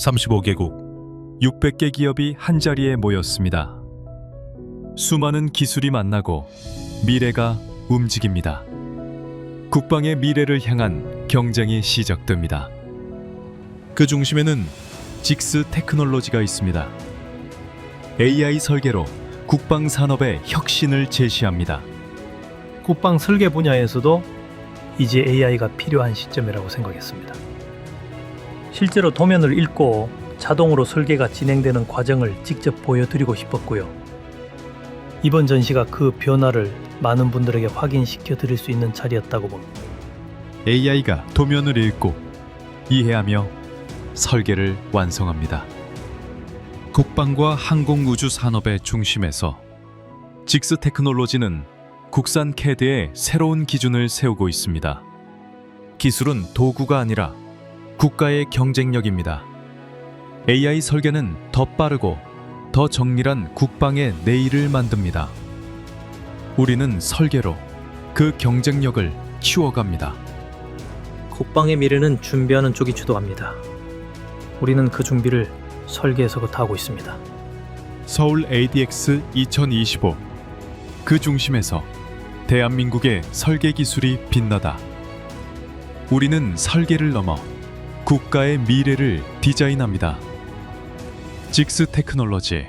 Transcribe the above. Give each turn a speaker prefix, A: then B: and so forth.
A: (35개국) (600개) 기업이 한자리에 모였습니다. 수많은 기술이 만나고 미래가 움직입니다. 국방의 미래를 향한 경쟁이 시작됩니다. 그 중심에는 직스 테크놀로지가 있습니다. AI 설계로 국방 산업의 혁신을 제시합니다.
B: 국방 설계 분야에서도 이제 AI가 필요한 시점이라고 생각했습니다. 실제로 도면을 읽고 자동으로 설계가 진행되는 과정을 직접 보여드리고 싶었고요. 이번 전시가 그 변화를 많은 분들에게 확인시켜 드릴 수 있는 자리였다고 봅니다.
A: AI가 도면을 읽고 이해하며 설계를 완성합니다. 국방과 항공우주 산업의 중심에서 직스 테크놀로지는 국산 캐드의 새로운 기준을 세우고 있습니다. 기술은 도구가 아니라 국가의 경쟁력입니다. AI 설계는 더 빠르고 더 정밀한 국방의 내일을 만듭니다. 우리는 설계로 그 경쟁력을 키워갑니다.
B: 국방의 미래는 준비하는 쪽이 주도합니다. 우리는 그 준비를 설계에서부터 하고 있습니다.
A: 서울 ADX 2025. 그 중심에서 대한민국의 설계 기술이 빛나다. 우리는 설계를 넘어 국가의 미래를 디자인합니다. 직스 테크놀로지